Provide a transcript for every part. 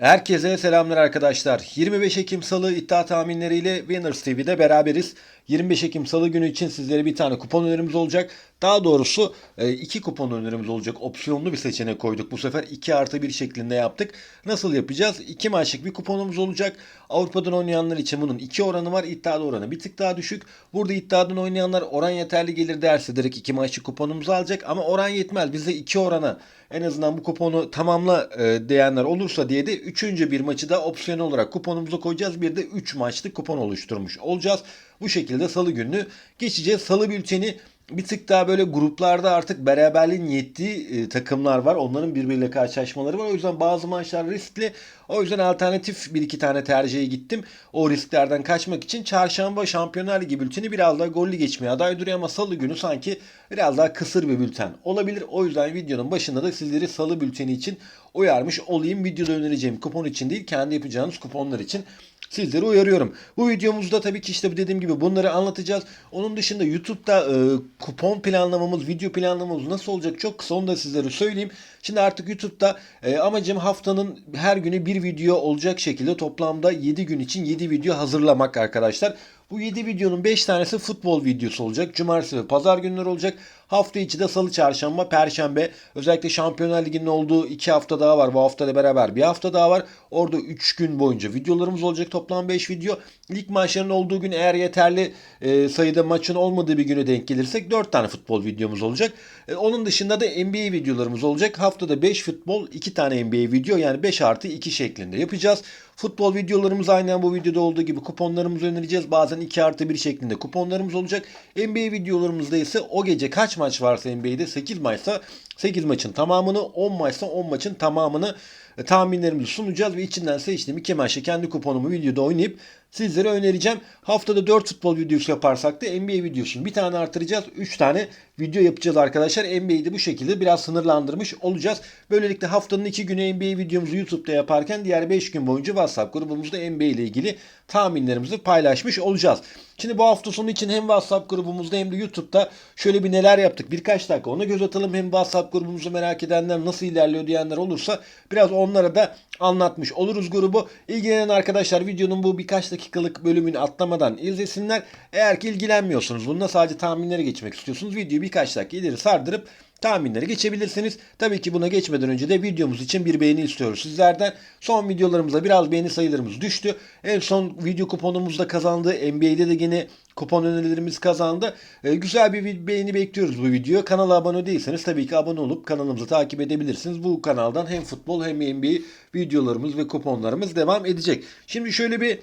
Herkese selamlar arkadaşlar. 25 Ekim Salı iddia tahminleriyle Winners TV'de beraberiz. 25 Ekim Salı günü için sizlere bir tane kupon önerimiz olacak. Daha doğrusu e, iki kupon önerimiz olacak. Opsiyonlu bir seçenek koyduk. Bu sefer 2 artı 1 şeklinde yaptık. Nasıl yapacağız? 2 maçlık bir kuponumuz olacak. Avrupa'dan oynayanlar için bunun 2 oranı var. İddiada oranı bir tık daha düşük. Burada iddiadan oynayanlar oran yeterli gelir derse direkt 2 maçlık kuponumuzu alacak. Ama oran yetmez. Bize 2 orana en azından bu kuponu tamamla e, diyenler olursa diye de 3. bir maçı da opsiyonel olarak kuponumuza koyacağız. Bir de 3 maçlık kupon oluşturmuş olacağız. Bu şekilde salı gününü geçeceğiz. Salı bülteni bir tık daha böyle gruplarda artık beraberliğin yettiği e, takımlar var. Onların birbiriyle karşılaşmaları var. O yüzden bazı maçlar riskli. O yüzden alternatif bir iki tane tercihe gittim. O risklerden kaçmak için çarşamba Şampiyonlar Ligi bülteni biraz daha gollü geçmeye aday duruyor ama salı günü sanki biraz daha kısır bir bülten olabilir. O yüzden videonun başında da sizleri salı bülteni için uyarmış olayım. Videoda önereceğim kupon için değil kendi yapacağınız kuponlar için sizleri uyarıyorum. Bu videomuzda tabii ki işte dediğim gibi bunları anlatacağız. Onun dışında YouTube'da e, kupon planlamamız, video planlamamız nasıl olacak çok kısa onu da sizlere söyleyeyim. Şimdi artık YouTube'da e, amacım haftanın her günü bir video olacak şekilde toplamda 7 gün için 7 video hazırlamak arkadaşlar. Bu 7 videonun 5 tanesi futbol videosu olacak. Cumartesi ve pazar günleri olacak. Hafta içi de salı, çarşamba, perşembe. Özellikle Şampiyonlar Ligi'nin olduğu 2 hafta daha var. Bu hafta da beraber bir hafta daha var. Orada 3 gün boyunca videolarımız olacak. Toplam 5 video. Lig maçlarının olduğu gün eğer yeterli e, sayıda maçın olmadığı bir güne denk gelirsek 4 tane futbol videomuz olacak. E, onun dışında da NBA videolarımız olacak. Haftada 5 futbol, 2 tane NBA video yani 5 artı 2 şeklinde yapacağız. Futbol videolarımız aynen bu videoda olduğu gibi kuponlarımızı önereceğiz. Bazen 2 artı 1 şeklinde kuponlarımız olacak. NBA videolarımızda ise o gece kaç maç varsa NBA'de 8 maçsa 8 maçın tamamını 10 maçsa 10 maçın tamamını e, tahminlerimizi sunacağız ve içinden seçtiğim iki maçta kendi kuponumu videoda oynayıp sizlere önereceğim. Haftada 4 futbol videosu yaparsak da NBA videosunu bir tane artıracağız. 3 tane video yapacağız arkadaşlar. NBA'de bu şekilde biraz sınırlandırmış olacağız. Böylelikle haftanın 2 günü NBA videomuzu YouTube'da yaparken diğer 5 gün boyunca WhatsApp grubumuzda NBA ile ilgili tahminlerimizi paylaşmış olacağız. Şimdi bu hafta sonu için hem WhatsApp grubumuzda hem de YouTube'da şöyle bir neler yaptık. Birkaç dakika ona göz atalım. Hem WhatsApp grubumuzu merak edenler nasıl ilerliyor diyenler olursa biraz onlara da anlatmış oluruz grubu. İlgilenen arkadaşlar videonun bu birkaç dakikalık bölümünü atlamadan izlesinler. Eğer ki ilgilenmiyorsunuz bununla sadece tahminlere geçmek istiyorsunuz videoyu birkaç dakika ileri sardırıp tahminlere geçebilirsiniz. Tabii ki buna geçmeden önce de videomuz için bir beğeni istiyoruz sizlerden. Son videolarımızda biraz beğeni sayılarımız düştü. En son video kuponumuzda kazandı. NBA'de de yine kupon önerilerimiz kazandı. Ee, güzel bir beğeni bekliyoruz bu videoya. Kanala abone değilseniz tabii ki abone olup kanalımızı takip edebilirsiniz. Bu kanaldan hem futbol hem NBA videolarımız ve kuponlarımız devam edecek. Şimdi şöyle bir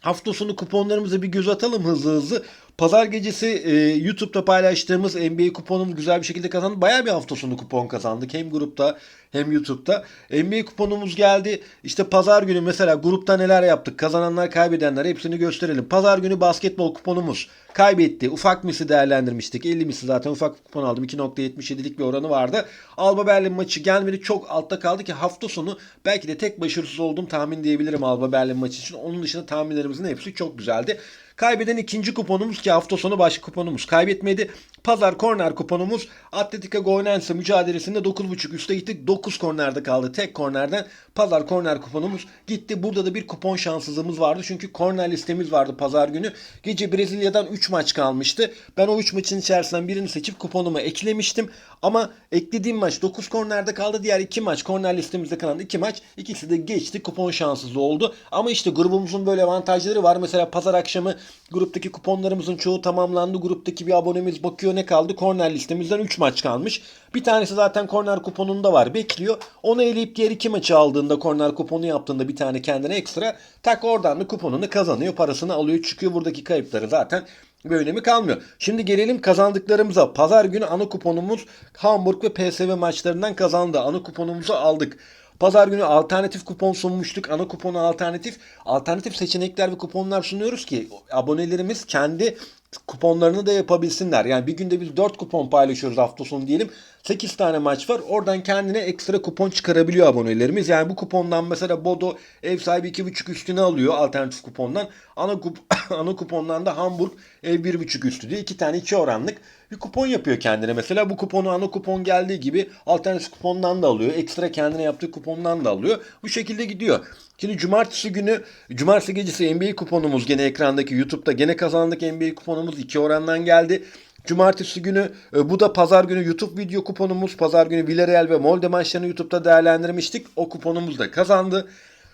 Hafta sonu kuponlarımıza bir göz atalım hızlı hızlı. Pazar gecesi e, YouTube'da paylaştığımız NBA kuponumuz güzel bir şekilde kazandı. Bayağı bir hafta sonu kupon kazandık. Hem grupta hem YouTube'da. NBA kuponumuz geldi. İşte pazar günü mesela grupta neler yaptık? Kazananlar kaybedenler hepsini gösterelim. Pazar günü basketbol kuponumuz kaybetti. Ufak misi değerlendirmiştik. 50 misi zaten ufak kupon aldım. 2.77'lik bir oranı vardı. Alba Berlin maçı gelmedi. Çok altta kaldı ki hafta sonu belki de tek başarısız olduğum tahmin diyebilirim Alba Berlin maçı için. Onun dışında tahminlerimizin hepsi çok güzeldi. Kaybeden ikinci kuponumuz ki hafta sonu baş kuponumuz kaybetmedi. Pazar korner kuponumuz Atletico Goyense mücadelesinde 9.5 üste gittik. 9 kornerde kaldı. Tek kornerden pazar korner kuponumuz gitti. Burada da bir kupon şanssızlığımız vardı. Çünkü korner listemiz vardı pazar günü. Gece Brezilya'dan 3 maç kalmıştı. Ben o 3 maçın içerisinden birini seçip kuponuma eklemiştim. Ama eklediğim maç 9 kornerde kaldı. Diğer 2 maç korner listemizde kalan 2 maç ikisi de geçti. Kupon şanssızlığı oldu. Ama işte grubumuzun böyle avantajları var. Mesela pazar akşamı gruptaki kuponlarımızın çoğu tamamlandı. Gruptaki bir abonemiz bakıyor ne kaldı? Korner listemizden 3 maç kalmış. Bir tanesi zaten korner kuponunda var. Bekliyor. Onu eleyip diğer iki maçı aldığında korner kuponu yaptığında bir tane kendine ekstra tak oradan da kuponunu kazanıyor. Parasını alıyor çıkıyor. Buradaki kayıpları zaten bir önemi kalmıyor. Şimdi gelelim kazandıklarımıza. Pazar günü ana kuponumuz Hamburg ve PSV maçlarından kazandı. Ana kuponumuzu aldık. Pazar günü alternatif kupon sunmuştuk. Ana kuponu alternatif. Alternatif seçenekler ve kuponlar sunuyoruz ki abonelerimiz kendi kuponlarını da yapabilsinler. Yani bir günde biz 4 kupon paylaşıyoruz hafta sonu diyelim. 8 tane maç var. Oradan kendine ekstra kupon çıkarabiliyor abonelerimiz. Yani bu kupondan mesela Bodo ev sahibi 2.5 üstüne alıyor alternatif kupondan. Ana, kup ana kupondan da Hamburg ev 1.5 üstü diye iki tane iki oranlık bir kupon yapıyor kendine. Mesela bu kuponu ana kupon geldiği gibi alternatif kupondan da alıyor. Ekstra kendine yaptığı kupondan da alıyor. Bu şekilde gidiyor. Şimdi cumartesi günü, cumartesi gecesi NBA kuponumuz gene ekrandaki YouTube'da gene kazandık NBA kuponumuz iki orandan geldi. Cumartesi günü e, bu da pazar günü YouTube video kuponumuz. Pazar günü Villarreal ve Molde maçlarını YouTube'da değerlendirmiştik. O kuponumuz da kazandı.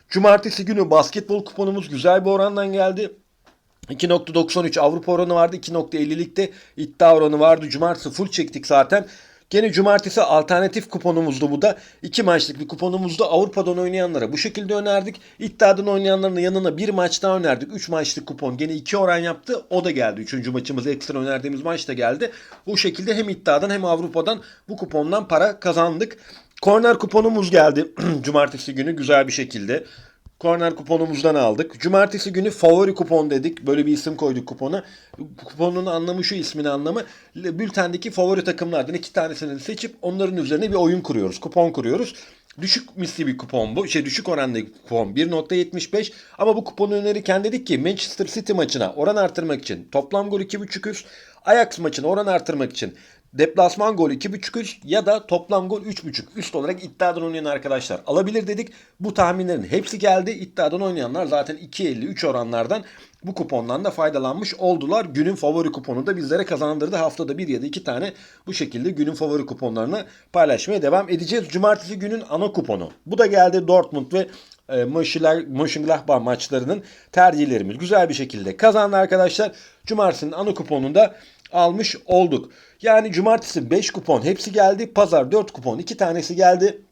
Cumartesi günü basketbol kuponumuz güzel bir orandan geldi. 2.93 Avrupa oranı vardı. 2.50'likte iddia oranı vardı. Cumartesi full çektik zaten. Gene cumartesi alternatif kuponumuzdu bu da. iki maçlık bir kuponumuzdu. Avrupa'dan oynayanlara bu şekilde önerdik. İddiadan oynayanların yanına bir maç daha önerdik. Üç maçlık kupon. Gene iki oran yaptı. O da geldi. Üçüncü maçımız ekstra önerdiğimiz maç da geldi. Bu şekilde hem iddiadan hem Avrupa'dan bu kupondan para kazandık. Korner kuponumuz geldi. cumartesi günü güzel bir şekilde. Korner kuponumuzdan aldık. Cumartesi günü favori kupon dedik. Böyle bir isim koyduk kupona. Kuponun anlamı şu ismin anlamı. Bültendeki favori takımlardan iki tanesini seçip onların üzerine bir oyun kuruyoruz. Kupon kuruyoruz. Düşük misli bir kupon bu. Şey düşük bir kupon. 1.75 ama bu kuponu önerirken dedik ki Manchester City maçına oran artırmak için toplam gol 2.5 üst. Ajax maçına oran artırmak için deplasman golü 2.5 üst ya da toplam gol 3.5 üst olarak iddiadan oynayan arkadaşlar alabilir dedik. Bu tahminlerin hepsi geldi. İddiadan oynayanlar zaten 2.53 oranlardan bu kupondan da faydalanmış oldular. Günün favori kuponu da bizlere kazandırdı. Haftada bir ya da iki tane bu şekilde günün favori kuponlarını paylaşmaya devam edeceğiz. Cumartesi günün ana kuponu. Bu da geldi Dortmund ve e, Mönchengladbach maçlarının tercihlerimiz güzel bir şekilde kazandı arkadaşlar. Cumartesinin ana kuponunda almış olduk. Yani cumartesi 5 kupon hepsi geldi. Pazar 4 kupon 2 tanesi geldi.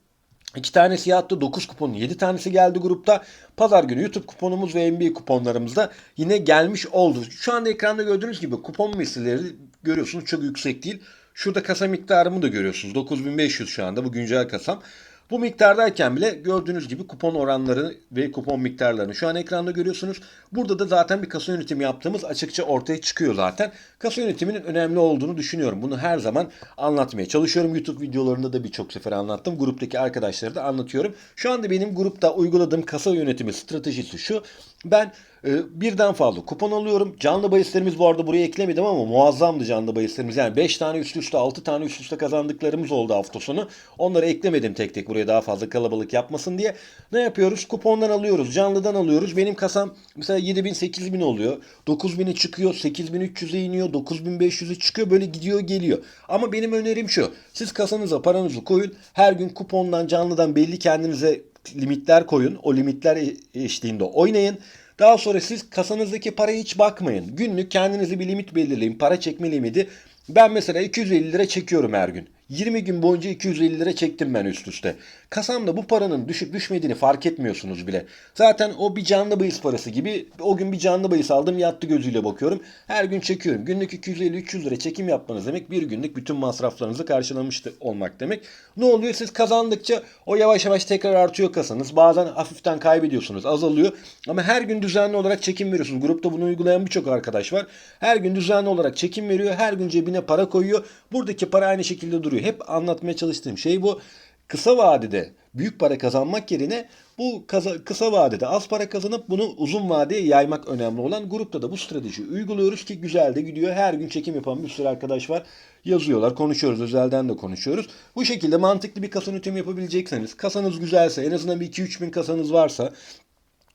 2 tanesi yattı. 9 kuponun 7 tanesi geldi grupta. Pazar günü YouTube kuponumuz ve NBA kuponlarımız da yine gelmiş oldu. Şu anda ekranda gördüğünüz gibi kupon mislileri görüyorsunuz çok yüksek değil. Şurada kasa miktarımı da görüyorsunuz. 9500 şu anda bu güncel kasam. Bu miktardayken bile gördüğünüz gibi kupon oranları ve kupon miktarlarını şu an ekranda görüyorsunuz. Burada da zaten bir kasa yönetimi yaptığımız açıkça ortaya çıkıyor zaten. Kasa yönetiminin önemli olduğunu düşünüyorum. Bunu her zaman anlatmaya çalışıyorum. YouTube videolarında da birçok sefer anlattım. Gruptaki arkadaşlara da anlatıyorum. Şu anda benim grupta uyguladığım kasa yönetimi stratejisi şu. Ben e, birden fazla kupon alıyorum. Canlı bahislerimiz bu arada buraya eklemedim ama muazzamdı canlı bahislerimiz. Yani 5 tane üst üste 6 tane üst üste kazandıklarımız oldu hafta sonu. Onları eklemedim tek tek buraya daha fazla kalabalık yapmasın diye. Ne yapıyoruz? Kupondan alıyoruz. Canlıdan alıyoruz. Benim kasam mesela 7000 8000 oluyor. 9000'e çıkıyor. 8300'e iniyor. 9500'e çıkıyor. Böyle gidiyor geliyor. Ama benim önerim şu. Siz kasanıza paranızı koyun. Her gün kupondan canlıdan belli kendinize limitler koyun. O limitler eşliğinde oynayın. Daha sonra siz kasanızdaki paraya hiç bakmayın. Günlük kendinize bir limit belirleyin. Para çekme limiti. Ben mesela 250 lira çekiyorum her gün. 20 gün boyunca 250 lira çektim ben üst üste. Kasamda bu paranın düşüp düşmediğini fark etmiyorsunuz bile. Zaten o bir canlı bahis parası gibi. O gün bir canlı bahis aldım yattı gözüyle bakıyorum. Her gün çekiyorum. Günlük 250-300 lira çekim yapmanız demek bir günlük bütün masraflarınızı karşılamış olmak demek. Ne oluyor? Siz kazandıkça o yavaş yavaş tekrar artıyor kasanız. Bazen hafiften kaybediyorsunuz azalıyor. Ama her gün düzenli olarak çekim veriyorsunuz. Grupta bunu uygulayan birçok arkadaş var. Her gün düzenli olarak çekim veriyor. Her gün cebine para koyuyor. Buradaki para aynı şekilde duruyor. Hep anlatmaya çalıştığım şey bu. Kısa vadede büyük para kazanmak yerine bu kaza, kısa vadede az para kazanıp bunu uzun vadeye yaymak önemli olan grupta da bu strateji uyguluyoruz ki güzel de gidiyor. Her gün çekim yapan bir sürü arkadaş var. Yazıyorlar, konuşuyoruz, özelden de konuşuyoruz. Bu şekilde mantıklı bir kasa yönetimi yapabilecekseniz, kasanız güzelse, en azından bir 2-3 bin kasanız varsa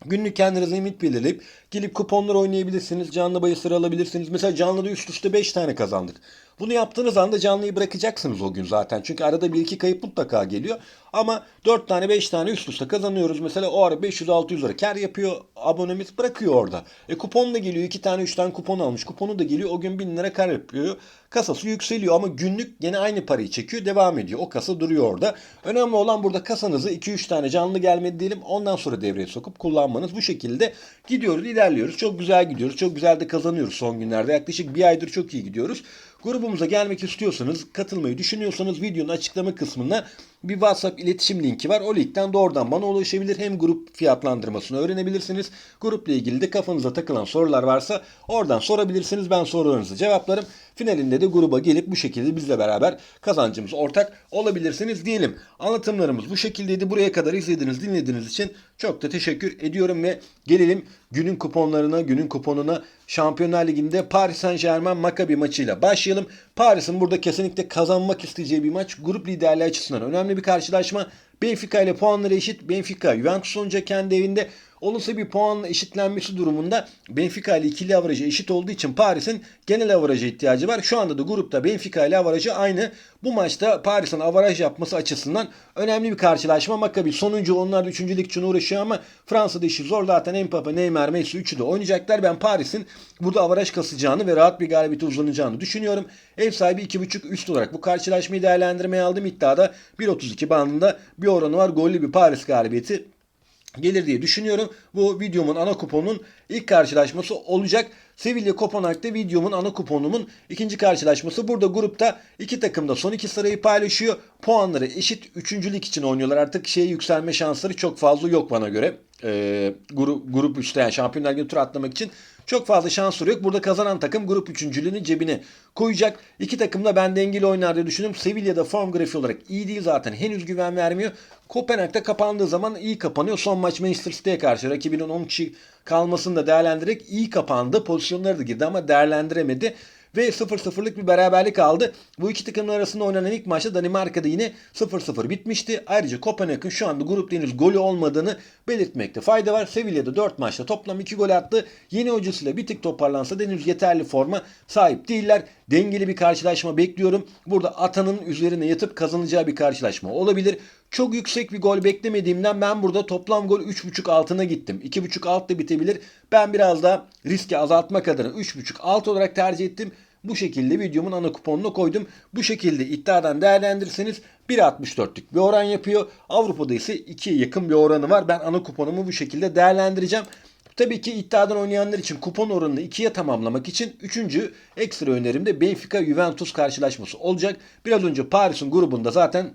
Günlük kendinize limit belirleyip gelip kuponlar oynayabilirsiniz. Canlı bahisleri alabilirsiniz. Mesela canlıda üst üste 5 tane kazandık. Bunu yaptığınız anda canlıyı bırakacaksınız o gün zaten. Çünkü arada bir iki kayıp mutlaka geliyor. Ama 4 tane 5 tane üst üste kazanıyoruz. Mesela o ara 500-600 lira kar yapıyor abonemiz bırakıyor orada. E kupon da geliyor 2 tane 3 tane kupon almış. Kuponu da geliyor o gün 1000 lira kar yapıyor. Kasası yükseliyor ama günlük yine aynı parayı çekiyor devam ediyor. O kasa duruyor orada. Önemli olan burada kasanızı 2-3 tane canlı gelmedi diyelim ondan sonra devreye sokup kullanmanız. Bu şekilde gidiyoruz ilerliyoruz. Çok güzel gidiyoruz. Çok güzel de kazanıyoruz son günlerde. Yaklaşık bir aydır çok iyi gidiyoruz. Grubumuza gelmek istiyorsanız, katılmayı düşünüyorsanız videonun açıklama kısmına bir WhatsApp iletişim linki var. O linkten doğrudan bana ulaşabilir. Hem grup fiyatlandırmasını öğrenebilirsiniz. Grupla ilgili de kafanıza takılan sorular varsa oradan sorabilirsiniz. Ben sorularınızı cevaplarım. Finalinde de gruba gelip bu şekilde bizle beraber kazancımız ortak olabilirsiniz diyelim. Anlatımlarımız bu şekildeydi. Buraya kadar izlediğiniz, dinlediğiniz için çok da teşekkür ediyorum ve gelelim günün kuponlarına, günün kuponuna Şampiyonlar Ligi'nde Paris Saint Germain Maccabi maçıyla başlayalım. Paris'in burada kesinlikle kazanmak isteyeceği bir maç. Grup liderliği açısından önemli bir karşılaşma. Benfica ile puanları eşit. Benfica Juventus olunca kendi evinde olursa bir puanla eşitlenmesi durumunda Benfica ile ikili avarajı eşit olduğu için Paris'in genel avaraja ihtiyacı var. Şu anda da grupta Benfica ile avarajı aynı. Bu maçta Paris'in avaraj yapması açısından önemli bir karşılaşma. Maccabi sonuncu onlar da üçüncülük için uğraşıyor ama Fransa'da işi zor. Zaten Mbappe, Neymar, Messi üçü de oynayacaklar. Ben Paris'in burada avaraj kasacağını ve rahat bir galibiyete uzanacağını düşünüyorum. Ev sahibi 2.5 üst olarak bu karşılaşmayı değerlendirmeye aldım. İddiada 1.32 bandında bir oranı var. Gollü bir Paris galibiyeti gelir diye düşünüyorum. Bu videomun ana kuponun ilk karşılaşması olacak. Sevilla Kopenhag'da videomun ana kuponumun ikinci karşılaşması. Burada grupta iki takım da son iki sırayı paylaşıyor. Puanları eşit. Üçüncülük için oynuyorlar. Artık şeye yükselme şansları çok fazla yok bana göre. Ee, grup, grup 3'te yani Şampiyonlar Ligi tur atlamak için çok fazla şansları yok. Burada kazanan takım grup üçüncülüğünü cebine koyacak. İki takım da ben dengeli oynar diye düşünüyorum. Sevilla'da form grafiği olarak iyi değil zaten. Henüz güven vermiyor. Kopenhag'da kapandığı zaman iyi kapanıyor. Son maç Manchester City'ye karşı rakibinin 10 kişi kalmasını da değerlendirerek iyi kapandı. Pozisyonları da girdi ama değerlendiremedi ve 0-0'lık bir beraberlik aldı. Bu iki takımın arasında oynanan ilk maçta Danimarka'da yine 0-0 bitmişti. Ayrıca Kopenhag'ın şu anda grupta henüz golü olmadığını belirtmekte fayda var. Sevilla'da 4 maçta toplam 2 gol attı. Yeni hocasıyla bir tık toparlansa da henüz yeterli forma sahip değiller. Dengeli bir karşılaşma bekliyorum. Burada Atan'ın üzerine yatıp kazanacağı bir karşılaşma olabilir. Çok yüksek bir gol beklemediğimden ben burada toplam gol 3.5 altına gittim. 2.5 alt da bitebilir. Ben biraz daha riski azaltmak adına 3.5 alt olarak tercih ettim. Bu şekilde videomun ana kuponuna koydum. Bu şekilde iddiadan değerlendirirseniz 1.64'lük bir oran yapıyor. Avrupa'da ise 2'ye yakın bir oranı var. Ben ana kuponumu bu şekilde değerlendireceğim. Tabii ki iddiadan oynayanlar için kupon oranını ikiye tamamlamak için üçüncü ekstra önerimde Benfica Juventus karşılaşması olacak. Biraz önce Paris'in grubunda zaten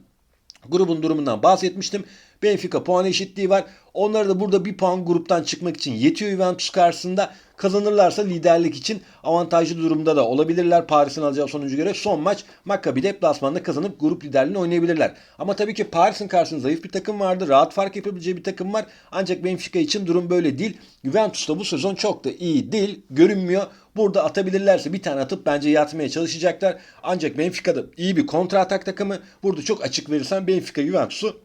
grubun durumundan bahsetmiştim. Benfica puan eşitliği var. Onlara da burada bir puan gruptan çıkmak için yetiyor Juventus karşısında. Kazanırlarsa liderlik için avantajlı durumda da olabilirler. Paris'in alacağı sonucu göre son maç Maccabi deplasmanda kazanıp grup liderliğini oynayabilirler. Ama tabii ki Paris'in karşısında zayıf bir takım vardı. Rahat fark yapabileceği bir takım var. Ancak Benfica için durum böyle değil. Juventus da bu sezon çok da iyi değil. Görünmüyor. Burada atabilirlerse bir tane atıp bence yatmaya çalışacaklar. Ancak Benfica'da iyi bir kontra atak takımı. Burada çok açık verirsen Benfica Juventus'u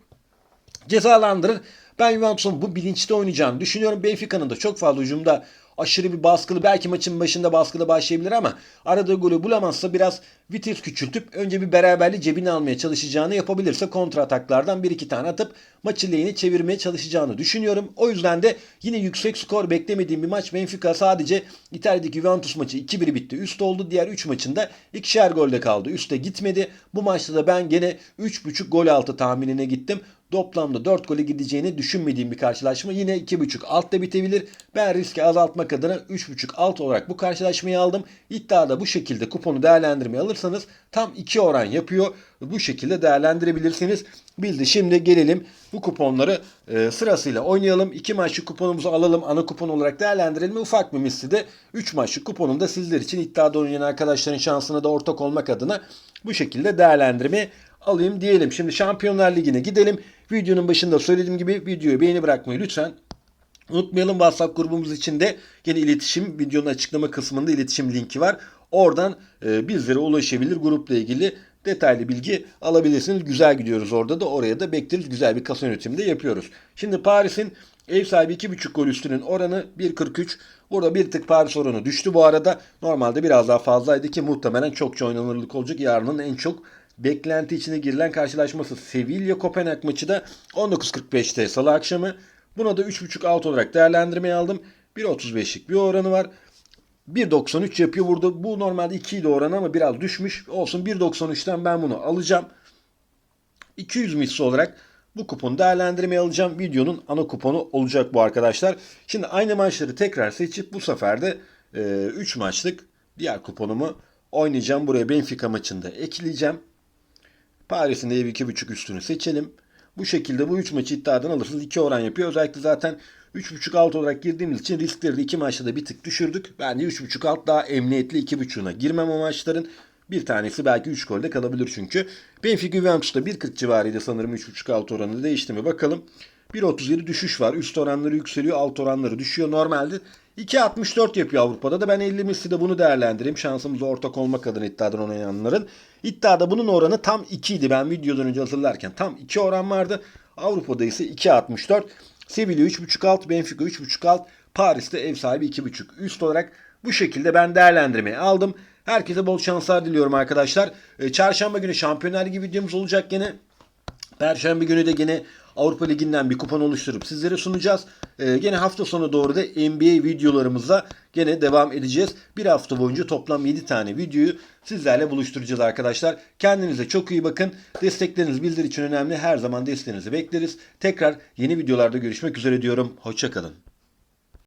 cezalandırır. Ben Juventus'un bu bilinçte oynayacağını düşünüyorum. Benfica'nın da çok fazla hücumda aşırı bir baskılı belki maçın başında baskılı başlayabilir ama aradığı golü bulamazsa biraz vites küçültüp önce bir beraberliği cebine almaya çalışacağını yapabilirse kontra ataklardan bir iki tane atıp maçı lehine çevirmeye çalışacağını düşünüyorum. O yüzden de yine yüksek skor beklemediğim bir maç. Benfica sadece İtalya'daki Juventus maçı 2-1 bitti. Üst oldu. Diğer 3 maçında ikişer golde kaldı. Üste gitmedi. Bu maçta da ben gene 3.5 gol altı tahminine gittim. Toplamda 4 gole gideceğini düşünmediğim bir karşılaşma. Yine 2.5 altta bitebilir. Ben riski azaltmak adına 3.5 alt olarak bu karşılaşmayı aldım. İddiada bu şekilde kuponu değerlendirmeye alırsanız tam 2 oran yapıyor. Bu şekilde değerlendirebilirsiniz. Biz de şimdi gelelim bu kuponları e, sırasıyla oynayalım. 2 maçlık kuponumuzu alalım. Ana kupon olarak değerlendirelim. Ufak bir misli de 3 maçlık kuponum da sizler için iddiada oynayan arkadaşların şansına da ortak olmak adına bu şekilde değerlendirmeye alayım diyelim. Şimdi Şampiyonlar Ligi'ne gidelim. Videonun başında söylediğim gibi videoyu beğeni bırakmayı lütfen unutmayalım. WhatsApp grubumuz içinde yine iletişim videonun açıklama kısmında iletişim linki var. Oradan e, bizlere ulaşabilir grupla ilgili detaylı bilgi alabilirsiniz. Güzel gidiyoruz orada da oraya da bekleriz. Güzel bir kasa yönetimi de yapıyoruz. Şimdi Paris'in ev sahibi 2.5 gol üstünün oranı 1.43. Burada bir tık Paris oranı düştü bu arada. Normalde biraz daha fazlaydı ki muhtemelen çokça oynanırlık olacak. Yarının en çok beklenti içine girilen karşılaşması Sevilla Kopenhag maçı da 19.45'te salı akşamı. Buna da 3.5 alt olarak değerlendirmeye aldım. 1.35'lik bir oranı var. 1.93 yapıyor burada. Bu normalde 2 idi oranı ama biraz düşmüş. Olsun 1.93'ten ben bunu alacağım. 200 misli olarak bu kuponu değerlendirmeye alacağım. Videonun ana kuponu olacak bu arkadaşlar. Şimdi aynı maçları tekrar seçip bu sefer de 3 maçlık diğer kuponumu oynayacağım. Buraya Benfica maçında ekleyeceğim. Paris'in de ev 2.5 üstünü seçelim. Bu şekilde bu 3 maçı iddiadan alırsınız. 2 oran yapıyor. Özellikle zaten 3.5 alt olarak girdiğimiz için riskleri de 2 maçta da bir tık düşürdük. Bence 3.5 alt daha emniyetli 2.5'una girmem o maçların. Bir tanesi belki 3 golde kalabilir çünkü. Benfica Juventus'ta 1.40 civarıydı sanırım 3.5 alt oranı değişti mi bakalım. 1.37 düşüş var. Üst oranları yükseliyor, alt oranları düşüyor. Normalde 2.64 yapıyor Avrupa'da da ben 50 misli de bunu değerlendireyim. Şansımız ortak olmak adına iddiadan oynayanların. İddiada bunun oranı tam 2 idi. Ben videodan önce hazırlarken tam 2 oran vardı. Avrupa'da ise 2.64. Sevilla 3.5 alt, Benfica 3.5 alt, Paris'te ev sahibi 2.5 üst olarak bu şekilde ben değerlendirmeyi aldım. Herkese bol şanslar diliyorum arkadaşlar. Ee, Çarşamba günü Şampiyonlar Ligi videomuz olacak gene. Perşembe günü de gene Avrupa Ligi'nden bir kupon oluşturup sizlere sunacağız. Ee, gene hafta sonu doğru da NBA videolarımızla gene devam edeceğiz. Bir hafta boyunca toplam 7 tane videoyu sizlerle buluşturacağız arkadaşlar. Kendinize çok iyi bakın. Destekleriniz bizler için önemli. Her zaman desteğinizi bekleriz. Tekrar yeni videolarda görüşmek üzere diyorum. Hoşçakalın.